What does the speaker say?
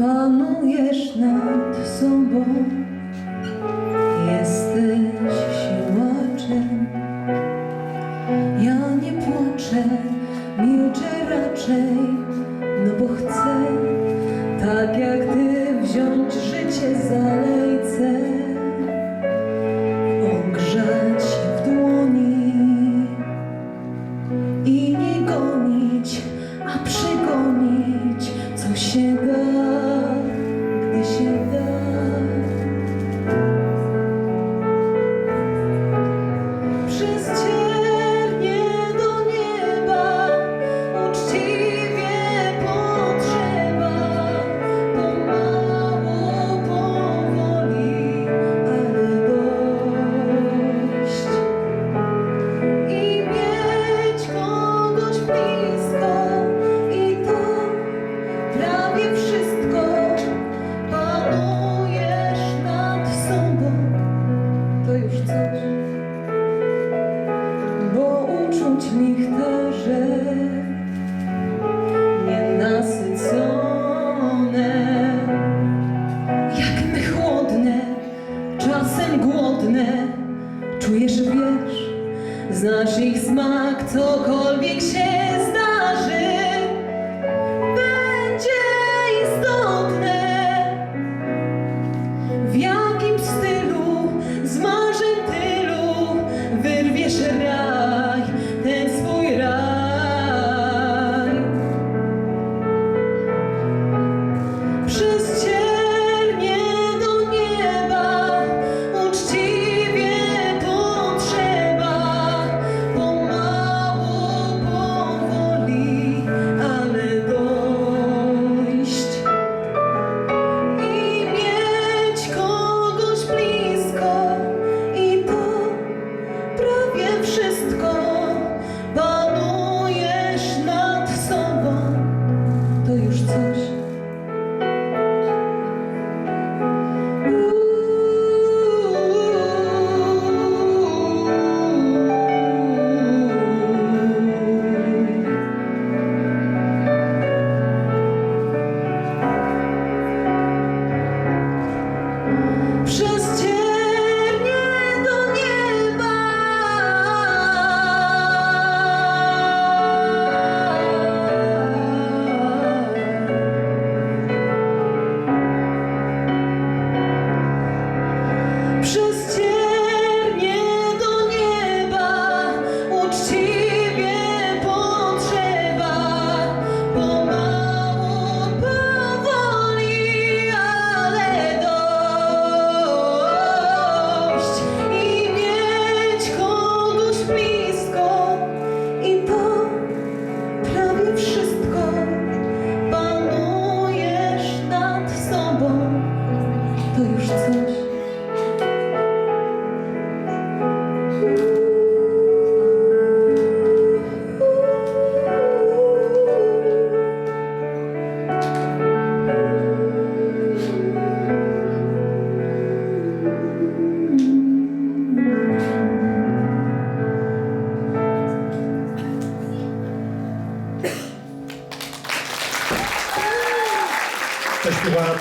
Panujesz nad sobą, jesteś siłaczem. Ja nie płaczę, milczę raczej, no bo chcę, tak jak ty, wziąć życie za lejce, ogrzać w dłoni i nie gonić, a przygonić, co się da, bo uczuć lichtarze nienasycone, jak my chłodne, czasem głodne, czujesz, wiesz, znasz ich smak, cokolwiek się zdarzy, przy Zaśpiewana